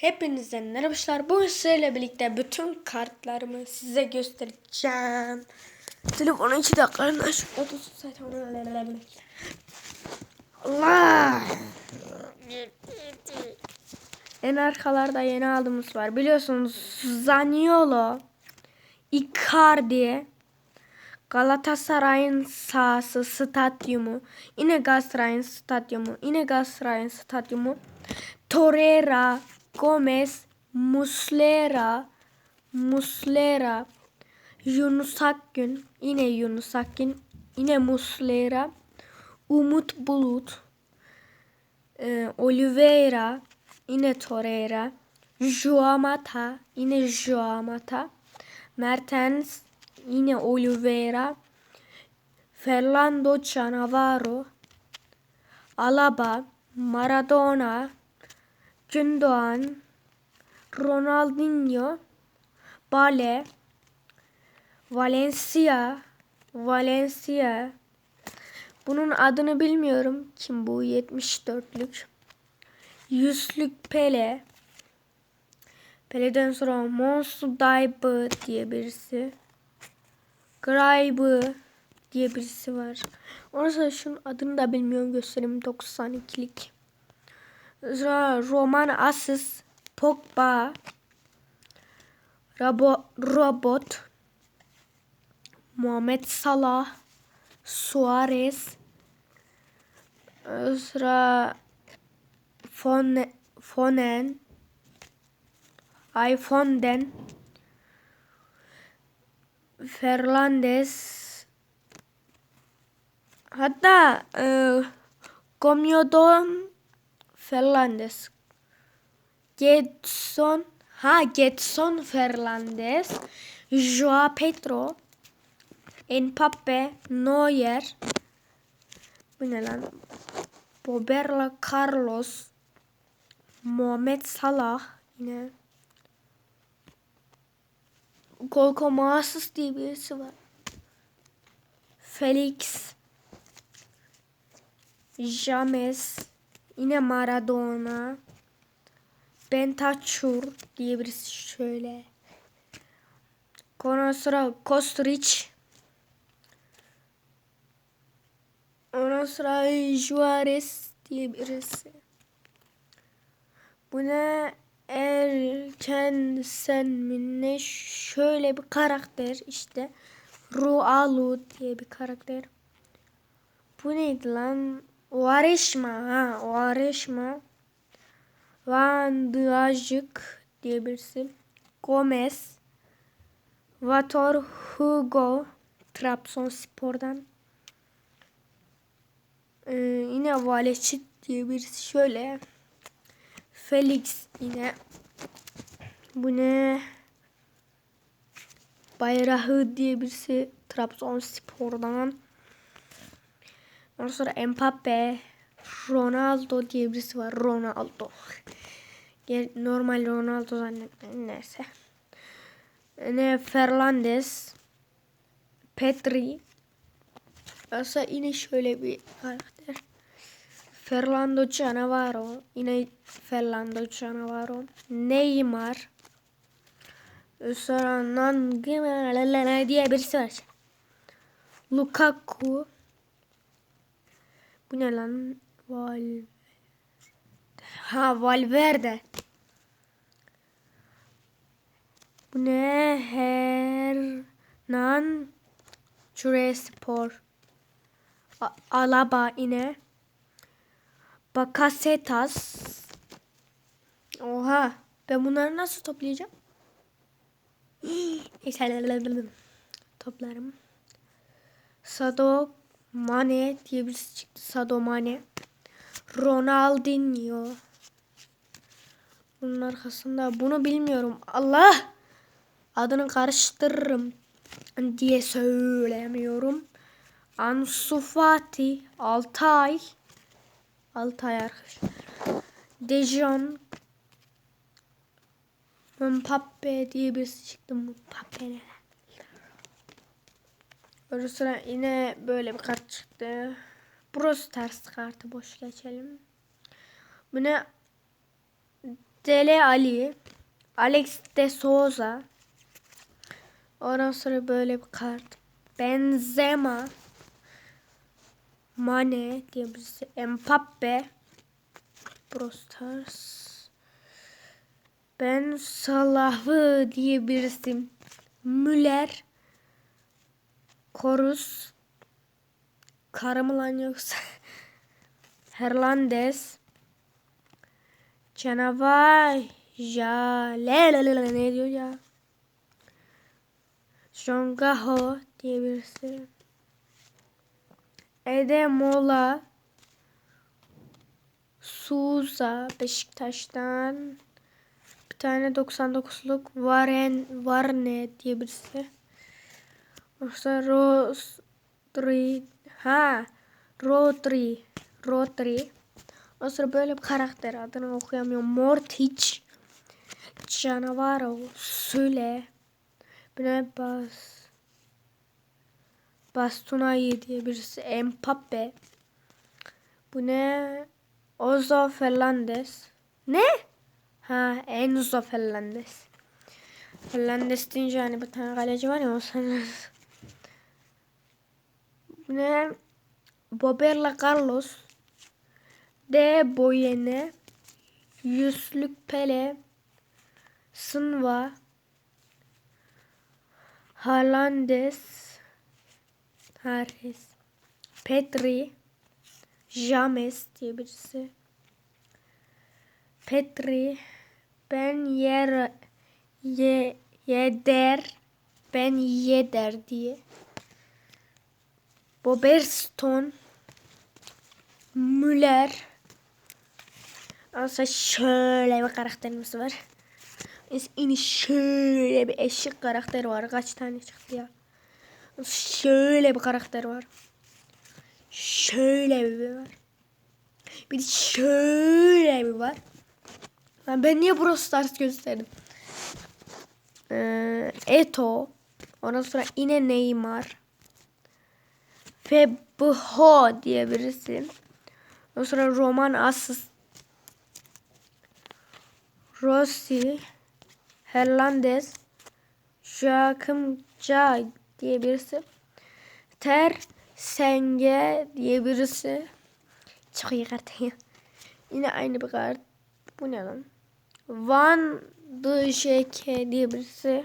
Hepinize merhabalar. Bugün sizlerle birlikte bütün kartlarımı size göstereceğim. Telefonu 2 dakika aç. 30 zaten. Allah. En arkalarda yeni aldığımız var. Biliyorsunuz Zaniolo, Icardi, Galatasaray'ın sahası, stadyumu, yine Galatasaray'ın stadyumu, yine Galatasaray'ın stadyumu, Torreira, Gomez, Muslera, Muslera, Yunus Akgün, yine Yunus Akgün, yine Muslera, Umut Bulut, e, Oliveira, yine Torreira, Joamata, yine Joamata, Mertens, yine Oliveira, Fernando Cannavaro, Alaba, Maradona, Gündoğan, Ronaldinho, Bale, Valencia, Valencia. Bunun adını bilmiyorum. Kim bu? 74'lük. Yüzlük Pele. Pele'den sonra Monsu Daibu diye birisi. Graibu diye birisi var. Ondan sonra şunun adını da bilmiyorum göstereyim. 92'lik. Roman Asis, Pogba, Rabo, Robot, Muhammed Salah, Suarez, sonra Fon, Fonen, iPhone'den, Fernandez, hatta e, Gomyodon Fernandes. Getson. Ha Getson Fernandes. Joao Pedro. Mbappe. Neuer. Bu ne lan? Boberla Carlos. Muhammed Salah. Yine. Golko Mahsus diye birisi var. Felix. James. Yine Maradona. Bentachur diye birisi şöyle. Ondan sonra Kostric. Ondan sonra Juarez diye birisi. Bu ne? Erken sen mi ne? Şöyle bir karakter işte. Rualu diye bir karakter. Bu neydi lan? Varişma ha Varişma Van Dajık diye Gomez. Vator Hugo Trabzonspor'dan. Ee, yine Valeçit diye birisi şöyle. Felix yine. Bu ne? Bayrahı diye birisi Trabzonspor'dan Ondan sonra Mbappe, Ronaldo diye birisi var. Ronaldo. Normal Ronaldo zannettim. Neyse. Ne Fernandes, Petri. Aslında yine şöyle bir karakter. Fernando Cannavaro. Yine Fernando Cannavaro. Neymar. Sonra Nan diye birisi var. Lukaku. Bu ne lan? Val Ha Valverde. Bu ne? Hernan Cürespor. Alaba yine. Bakasetas. Oha. Ben bunları nasıl toplayacağım? Toplarım. Sadok Mane diye birisi çıktı. Sado Mane. Ronaldinho. Bunun arkasında bunu bilmiyorum. Allah! Adını karıştırırım diye söylemiyorum. Ansu Fati. Altay. Altay arkadaşlar. Dejan. Mbappe diye birisi çıktı. Mbappe ne? Sonra yine böyle bir kart çıktı. Burası ters kartı boş geçelim. Bu ne? Dele Ali. Alex de Souza. Ondan sonra böyle bir kart. Benzema. Mane diye birisi. Mbappe. Brawl Stars. Ben Salah'ı diye birisi. Müller. Korus. Karı mı lan yoksa? Hernandez. Canavar. Ja. Le, le, le, le, ne diyor ya? Jongaho diye birisi. Edemola. Suza Beşiktaş'tan. Bir tane 99'luk Varen Varne diye birisi. Yoksa Rodri. Ha. Rodri. Rodri. O sıra böyle bir karakter adını okuyamıyorum. Mortic. Canavaro. Süle. Bu ne bas. Bastunayı diye birisi. Mbappe. Bu ne? Ozo Fernandez. Ne? Ha Enzo Fernandez. Fernandez deyince hani bir tane kaleci var ya o sanırız. Bu ne? Boberla Carlos. De Boyene. Yüzlük Pele. Sınva. Haalandes. Harris. Petri. James diye birisi. Petri. Ben yer ye, yeder. Ben yeder diye. Boberston. Müller. Aslında şöyle bir karakterimiz var. Yine şöyle bir eşek karakter var. Kaç tane çıktı ya. Şöyle bir karakter var. Şöyle bir var. Bir de şöyle bir var. Lan ben niye Brawl Stars gösterdim? Ee, Eto. Ondan sonra yine Neymar. Febho diye birisi. Ondan sonra Roman Assis. Rossi. Hernandez. Joachim Cay diye birisi. Ter Senge diye birisi. Çok iyi kart ya. Yine aynı bir kart. Bu ne lan? Van Dijk diye birisi.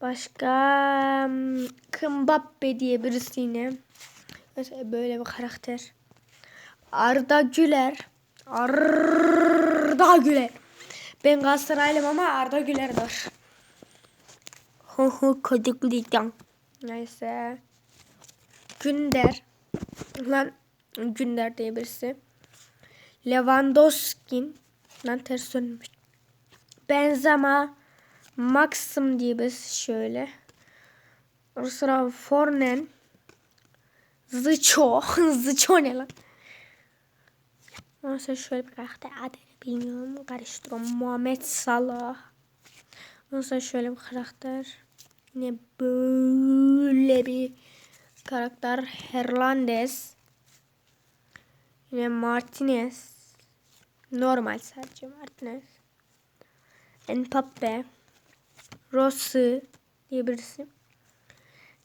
Başka Mbappe diye birisi yine. Mesela böyle bir karakter. Arda Güler. Arda Güler. Ben Galatasaraylıyım ama Arda Güler var. Ho ho koduklayacağım. Neyse. Günder. Lan Günder diye birisi. Lewandowski. Lan ters dönmüş. Benzema. Maxim diye birisi şöyle. Sıra Fornen. Zıço. Zıço ne lan? Ondan şöyle bir karakter adını bilmiyorum. Karıştırıyorum. Muhammed Salah. Ondan sonra şöyle bir karakter. Yine böyle bir karakter. Hernandez. Yine Martinez. Normal sadece Martinez. Mbappe. Rossi diye birisi.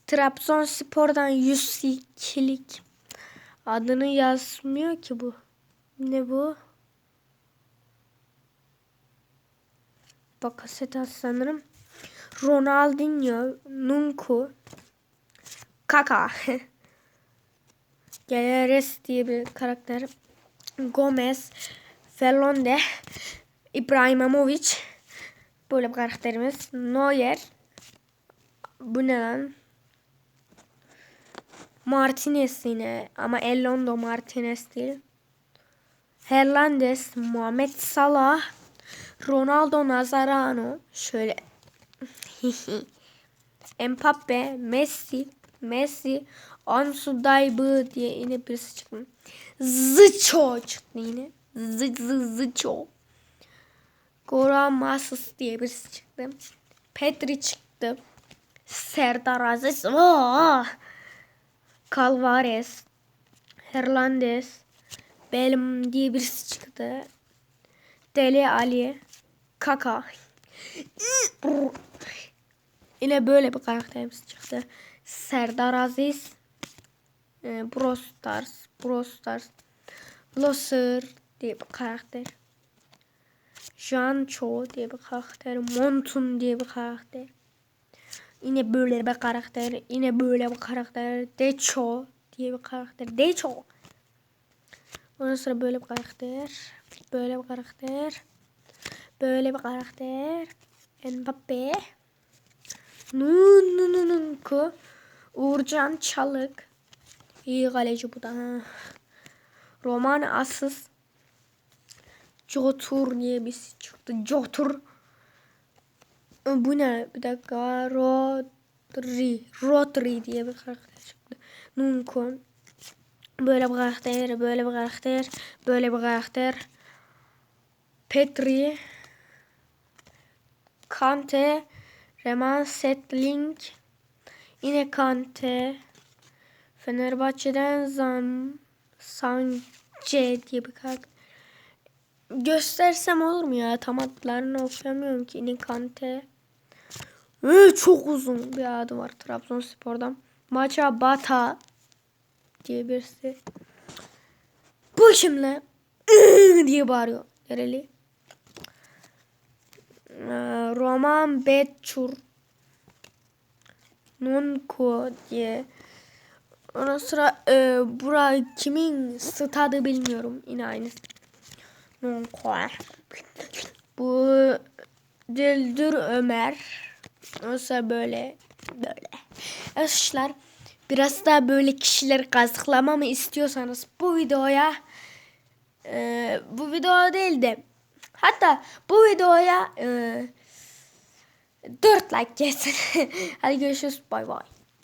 Trabzonspor'dan 102'lik. Adını yazmıyor ki bu. Ne bu? Bakasetas sanırım. Ronaldinho, Nunku, Kaka. Galeres diye bir karakter. Gomez, Felonde, İbrahimovic. Böyle bir karakterimiz. Neuer. Bu ne lan? Martinez yine ama Elondo Martinez değil. Hernandez, Muhammed Salah, Ronaldo Nazarano. Şöyle. Mbappe, Messi, Messi, Ansu Daybı diye yine birisi çıktı. Zıço çıktı yine. Zı zı zıço. Goran Masus diye birisi çıktı. Petri çıktı. Serdar Aziz. Oh! Calvares. Hernandez. Belim diye birisi çıktı. Deli Ali. Kaka. Yine böyle bir karakterimiz çıktı. Serdar Aziz. E, Stars. Brawl Stars. Blosser diye bir karakter. Jancho diye bir karakter. Montun diye bir karakter. Yine böyle bir karakter. Yine böyle bir karakter. Decho diye bir karakter. Decho. Ondan sonra böyle bir karakter. Böyle bir karakter. Böyle bir karakter. Mbappe. Nun nun nun ku. Uğurcan Çalık. İyi kaleci bu da. Roman Asız. Jotur diye bir çıktı. Jotur. Bu ne? Bir dakika. Rodri. Rodri diye bir karakter çıktı. Nunkon. Böyle bir karakter. Böyle bir karakter. Böyle bir karakter. Petri. Kante. Reman Setling. Yine Kante. Fenerbahçe'den Zam Sance diye bir karakter. Göstersem olur mu ya? Tam adlarını okuyamıyorum ki. Yine Kante. Ee, çok uzun bir adı var Trabzonspor'dan. Maça Bata diye birisi. Bu kimle? diye bağırıyor. Nereli? Ee, Roman Betçur. Nunko diye. Ondan sonra e, bura kimin stadı bilmiyorum. Yine aynısı. Nunko. Bu Dildur Ömer. Olsa böyle böyle. Arkadaşlar biraz daha böyle kişileri kazıklamamı istiyorsanız bu videoya e, bu video değil de hatta bu videoya e, 4 like gelsin. Hadi görüşürüz. Bay bay.